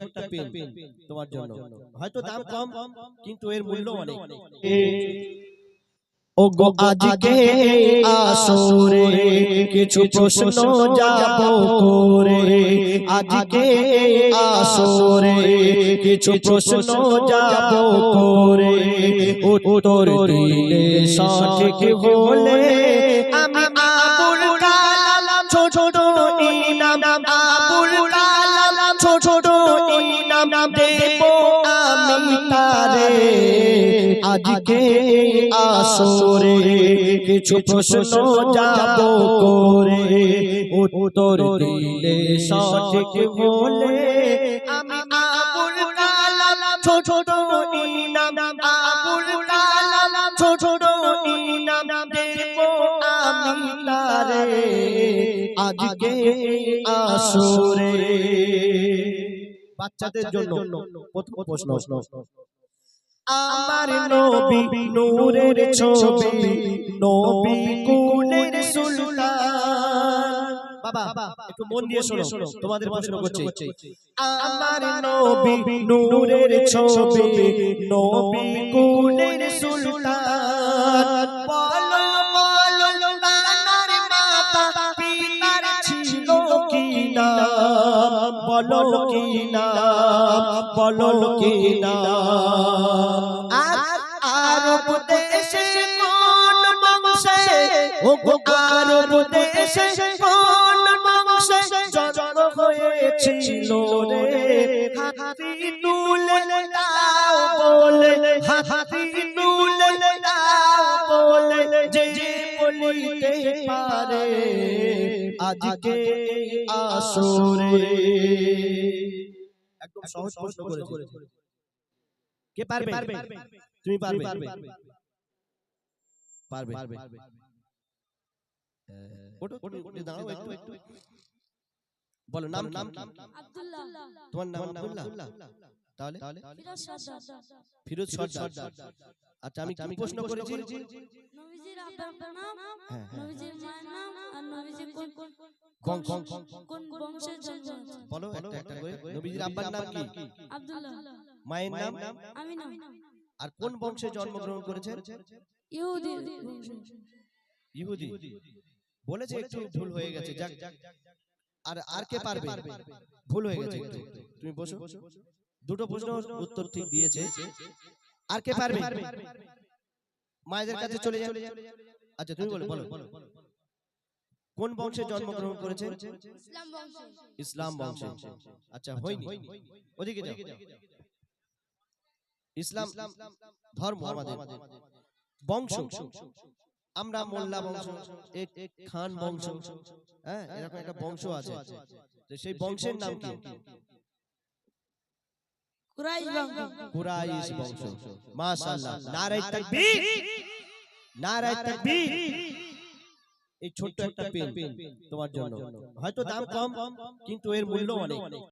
একটা পেন তোমার জন্য। হয়তো দাম কম কিন্তু এর মূল্য অনেক। ও গো আজকে আসরে কিছু প্রশ্ন যাব করে। আজকে আসরে কিছু প্রশ্ন যাব করে। উত্তর দিলে সঠিক হলে আমি আজকে আসরে কিছু প্রশ্ন যাব করে। উত্তর দিলে সঠিক বলে আমি আবুল কালাম ছোট ইনাম আবুল কালাম ছোট ইনাম দেব আমি তারে। আজকে আসরে। বাচ্চাদের জন্য প্রথম প্রশ্ন। আমার নবী নূরের ছবি নবী কুলের সুলতান। বাবা একটু মন দিয়ে শোনো তোমাদের প্রশ্ন করছি। আমার নবী নূরের ছবি নবী কুলের সুলতান বলো কি বলো কি আরব দেশে কোন বংশে ও গো আরব দেশে কোন বংশে জন্ম হয়েছিল রে। হাতি তুলে দাও বলে হাতি বলিতে পারে। আজকে আসরে। একদম সহজ প্রশ্ন করেছি। কে পারবে? তুমি পারবে। পারবে। একটু। বলো নাম নাম আব্দুল্লাহ। তোমার নাম আব্দুল্লাহ? তাহলে? ফিরোজ সর্দার। ফিরোজ সর্দার। আচ্ছা আমি কি প্রশ্ন করেছি? নবীজির নাম। নবীজির মায়ের নাম আর নবীজি কোন কোন কং- কং- কং- কোন বংশের জন্ম বলো একটা একটা করে। নবীজির আব্বার নাম কি? আব্দুল্লাহ। মায়ের নাম? আমিনা আর কোন বংশে জন্মগ্রহণ করেছে? ইহুদি। ইহুদি। বলেছে একটু ভুল হয়ে গেছে যাক। আর আর কে পারবে? ভুল হয়ে গেছে। তুমি বসো। দুটো প্রশ্ন উত্তর ঠিক দিয়েছে। আর কে পারবে? মায়েদের কাছে চলে যাও আচ্ছা তুমি বলো বলো। কোন বংশে জন্মগ্রহণ করেছে? ইসলাম বংশ। ইসলাম বংশে। আচ্ছা হয়নি। ওদিকে যাও। ইসলাম ধর্ম আমাদের। বংশ। আমরা মোল্লা বংশ খান বংশ। হ্যাঁ এরকম একটা বংশ আছে। তো সেই বংশের নাম কি? কুরাইশ বংশ। কুরাইশ বংশ। মাশাআল্লাহ। নারায়ে তাকবীর। নারায়ে তাকবীর। এই ছোট্ট একটা পেন তোমার জন্য। হয়তো দাম কম কিন্তু এর মূল্য অনেক।